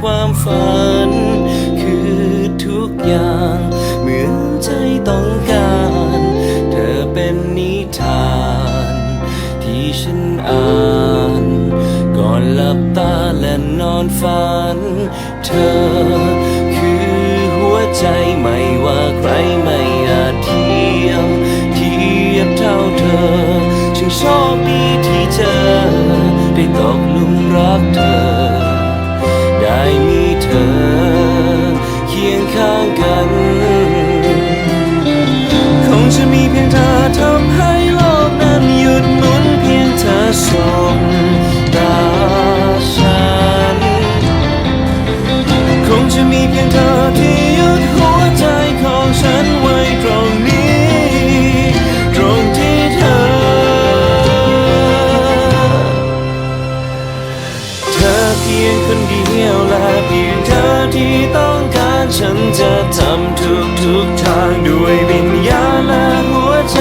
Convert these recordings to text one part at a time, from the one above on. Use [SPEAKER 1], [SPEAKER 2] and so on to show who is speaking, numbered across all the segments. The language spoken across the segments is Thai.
[SPEAKER 1] ความฝัน คือทุกอย่าง เหมือนใจต้องการ เธอเป็นนิทาน ที่ฉันอ่าน ก่อนหลับตาและนอนฝัน เธอคือหัวใจไม่ว่าใครไม่อาจเทียมเทียบเท่าเธอ ฉันโชคดีที่เจอได้ตกลุมรักเธอ ที่ยุดหัวใจของฉันไว้ตรงนี้ ตรงที่เธอ เธอเพียงคนเดียวและเพียงเธอที่ต้องการฉันจะทำทุกทุกทางด้วยวิญญาณและหัวใจ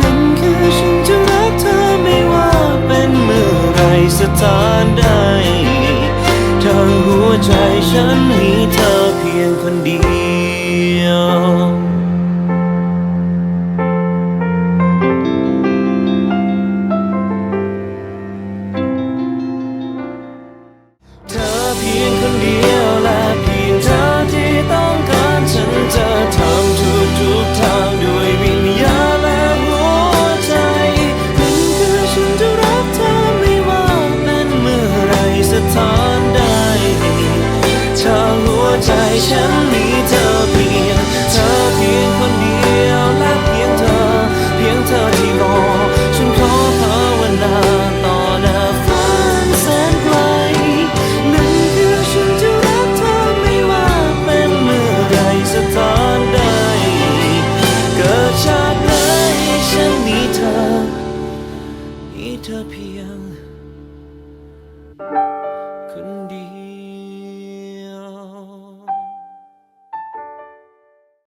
[SPEAKER 1] นั่นคือฉันจะรักเธอไม่ว่าเป็นเมื่อไรสถานใด ใจฉันมีเธอเพียงคนเดียว ฉันมีเธอเพียงเธอเพียงคนเดียวและเพียงเธอ เพียงเธอที่รอ ฉันขอภาวนาต่อหน้าฟ้าแสนไกลนั่นคือฉันจะรักเธอไม่ว่าเป็นเมื่อไรสถานใด เกิดชาติไหนฉันมีเธอ มีเธอเพียง